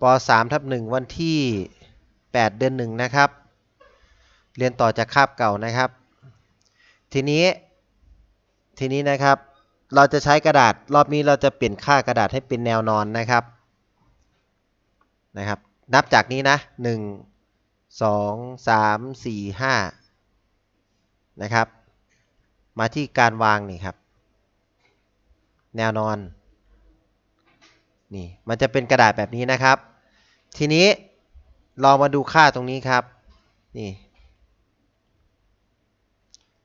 ป 3 ทับ1วันที่ 8 เดือน1นะครับ เรียนต่อจากคาบเก่านะครับ ทีนี้ ทีนี้นะครับ เราจะใช้กระดาษ รอบนี้เราจะเปลี่ยนค่ากระดาษให้เป็นแนวนอนนะครับ นะครับ นับจากนี้นะ 1 2 3 4 5 นะครับ มาที่การวางนี่ครับ แนวนอนนี่ มันจะเป็นกระดาษแบบนี้นะครับ ทีนี้เรามาดูค่าตรงนี้ครับ นี่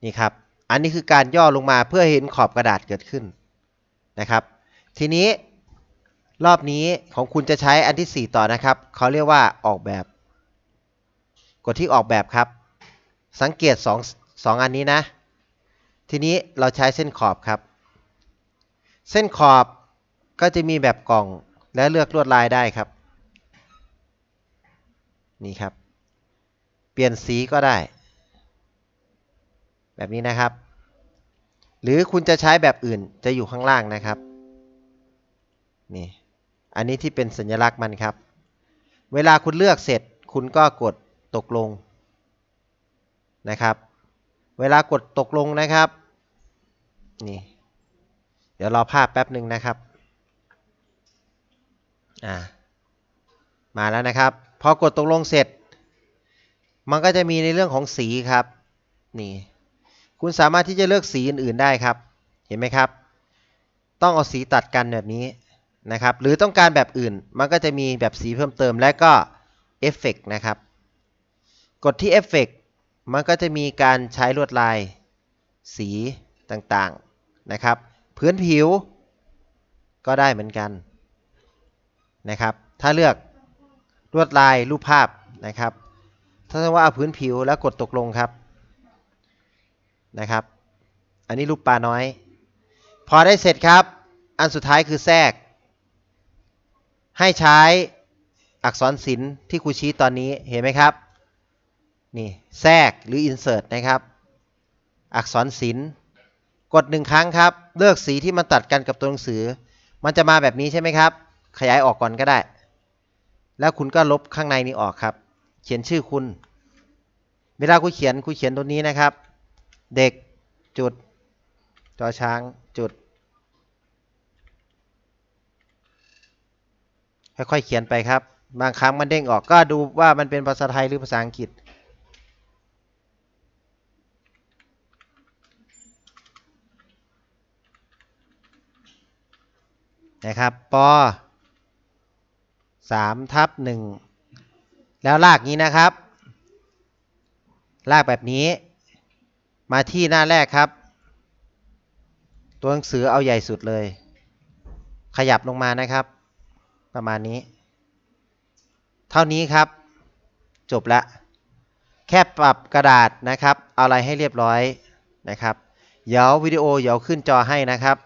นี่ครับ อันนี้คือการย่อลงมาเพื่อเห็นขอบกระดาษเกิดขึ้นนะครับ ทีนี้รอบนี้ของคุณจะใช้อันที่ 4 ต่อนะครับเขาเรียกว่าออกแบบ กดที่ออกแบบครับ สังเกต2 2อันนี้นะ ทีนี้เราใช้เส้นขอบครับ เส้นขอบก็จะมีแบบกล่องและเลือกลวดลายได้ครับ นี่ครับ เปลี่ยนสีก็ได้ แบบนี้นะครับ หรือคุณจะใช้แบบอื่นจะอยู่ข้างล่างนะครับ นี่ อันนี้ที่เป็นสัญลักษณ์มันครับ เวลาคุณเลือกเสร็จคุณก็กดตกลงนะครับ เวลากดตกลงนะครับ นี่ เดี๋ยวรอภาพแป๊บหนึ่งนะครับ อ่า มาแล้วนะครับ พอกดตกลงเสร็จ มันก็จะมีในเรื่องของสีครับนี่คุณสามารถที่จะเลือกสีอื่น ๆได้ครับเห็นไหมครับ ต้องเอาสีตัดกันแบบนี้นะครับหรือต้องการแบบอื่นมันก็จะมีแบบสีเพิ่มเติมและก็เอฟเฟกนะครับกดที่เอฟเฟกมันก็จะมีการใช้ลวดลายสีต่างๆนะครับพื้นผิวก็ได้เหมือนกันนะครับ ถ้าเลือก ลวดลายรูปภาพนะครับ ถ้าว่าเอาพื้นผิวแล้วกดตกลงครับนะครับ อันนี้รูปปลาน้อย พอได้เสร็จครับ อันสุดท้ายคือแทรก ให้ใช้อักษรศิลป์ที่ครูชี้ตอนนี้เห็นไหมครับ นี่แทรกหรือ insert นะครับ อักษรศิลป์กดหนึ่งครั้งครับ เลือกสีที่มันตัดกันกับตัวหนังสือ มันจะมาแบบนี้ใช่ไหมครับ ขยายออกก่อนก็ได้ แล้วคุณก็ลบข้างในนี้ออกครับ เขียนชื่อคุณ เวลาคุณเขียนคุณเขียนตัวนี้นะครับ เด็กจุดจอช้างจุด ค่อยๆเขียนไปครับ บางครั้งมันเด้งออกก็ดูว่ามันเป็นภาษาไทยหรือภาษาอังกฤษนะครับปอ 3ทับ1แล้วลากนี้นะครับ ลากแบบนี้ มาที่หน้าแรกครับ ตัวหนังสือเอาใหญ่สุดเลย ขยับลงมานะครับ ประมาณนี้ เท่านี้ครับ จบละ แค่ปรับกระดาษนะครับ เอาอะไรให้เรียบร้อยนะครับ เดี๋ยววิดีโอเดี๋ยวขึ้นจอให้นะครับ